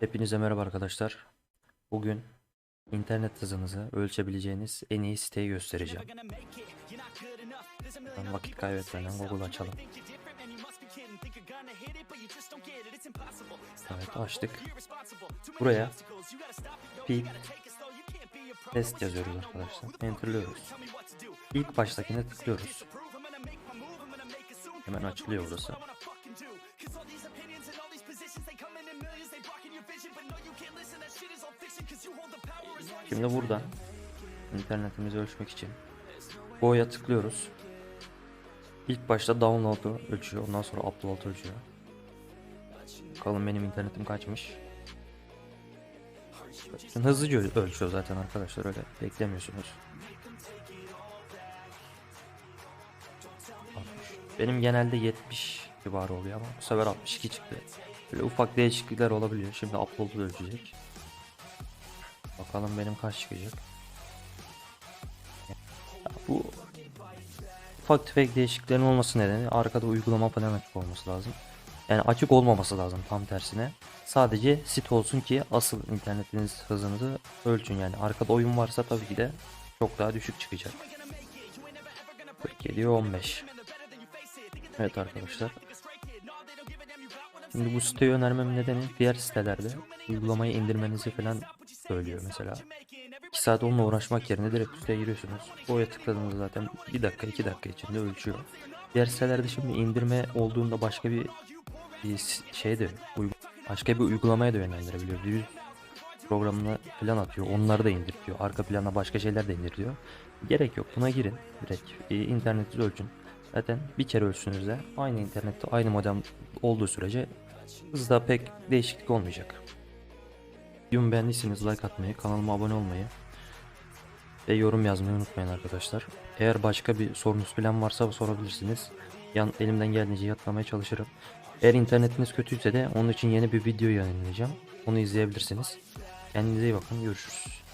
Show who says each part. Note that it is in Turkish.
Speaker 1: Hepinize merhaba arkadaşlar. Bugün internet hızınızı ölçebileceğiniz en iyi siteyi göstereceğim. Ben vakit kaybetmeden Google açalım. Evet açtık. Buraya speed test yazıyoruz arkadaşlar. Enterliyoruz. İlk baştakine tıklıyoruz. Hemen açılıyor burası. Şimdi buradan internetimizi ölçmek için Go'ya tıklıyoruz. İlk başta download'u ölçüyor. Ondan sonra upload ölçüyor. Bakalım benim internetim kaçmış. Şimdi hızlıca öl- ölçüyor zaten arkadaşlar öyle beklemiyorsunuz. 60. Benim genelde 70 civarı oluyor ama bu sefer 62 çıktı. Böyle ufak değişiklikler olabiliyor. Şimdi upload'u ölçecek. Bakalım benim kaç çıkacak. Ya bu ufak tefek değişikliklerin olması nedeni arkada uygulama falan açık olması lazım. Yani açık olmaması lazım tam tersine. Sadece sit olsun ki asıl internetiniz hızınızı ölçün yani. Arkada oyun varsa tabii ki de çok daha düşük çıkacak. 47 15. Evet arkadaşlar. Şimdi bu siteyi önermemin nedeni diğer sitelerde uygulamayı indirmenizi falan söylüyor mesela. 2 saat onunla uğraşmak yerine direkt siteye giriyorsunuz. Oraya tıkladığınızda zaten 1 dakika 2 dakika içinde ölçüyor. Diğer sitelerde şimdi indirme olduğunda başka bir, bir şey de başka bir uygulamaya da yönlendirebiliyor. Virüs programına falan atıyor. Onları da indirtiyor. Arka plana başka şeyler de indiriyor. Gerek yok. Buna girin. Direkt interneti ölçün. Zaten bir kere ölçtüğünüzde aynı internette aynı modem olduğu sürece hızda pek değişiklik olmayacak. Videomu beğendiyseniz like atmayı, kanalıma abone olmayı ve yorum yazmayı unutmayın arkadaşlar. Eğer başka bir sorunuz falan varsa sorabilirsiniz. Yan, elimden geldiğince yanıtlamaya çalışırım. Eğer internetiniz kötüyse de onun için yeni bir video yayınlayacağım. Onu izleyebilirsiniz. Kendinize iyi bakın. Görüşürüz.